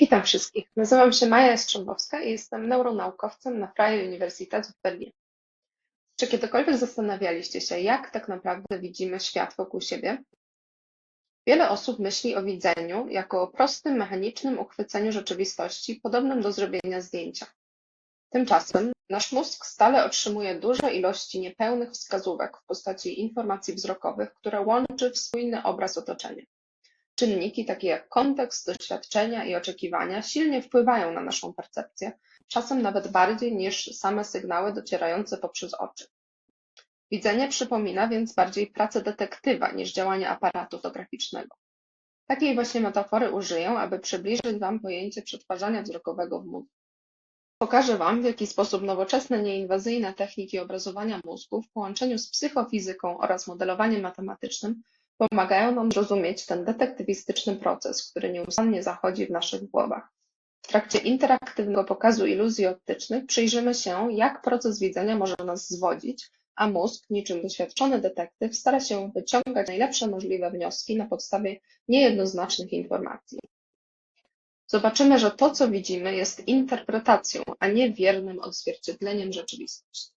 Witam wszystkich. Nazywam się Maja Jastrzębowska i jestem neuronaukowcem na Freie Universität w Berlinie. Czy kiedykolwiek zastanawialiście się, jak tak naprawdę widzimy świat wokół siebie? Wiele osób myśli o widzeniu jako o prostym, mechanicznym uchwyceniu rzeczywistości, podobnym do zrobienia zdjęcia. Tymczasem nasz mózg stale otrzymuje duże ilości niepełnych wskazówek w postaci informacji wzrokowych, które łączy w spójny obraz otoczenia. Czynniki takie jak kontekst, doświadczenia i oczekiwania silnie wpływają na naszą percepcję, czasem nawet bardziej niż same sygnały docierające poprzez oczy. Widzenie przypomina więc bardziej pracę detektywa niż działanie aparatu fotograficznego. Takiej właśnie metafory użyję, aby przybliżyć Wam pojęcie przetwarzania wzrokowego w mózgu. Pokażę Wam, w jaki sposób nowoczesne, nieinwazyjne techniki obrazowania mózgu w połączeniu z psychofizyką oraz modelowaniem matematycznym pomagają nam zrozumieć ten detektywistyczny proces, który nieustannie zachodzi w naszych głowach. W trakcie interaktywnego pokazu iluzji optycznych przyjrzymy się, jak proces widzenia może nas zwodzić, a mózg, niczym doświadczony detektyw, stara się wyciągać najlepsze możliwe wnioski na podstawie niejednoznacznych informacji. Zobaczymy, że to, co widzimy, jest interpretacją, a nie wiernym odzwierciedleniem rzeczywistości.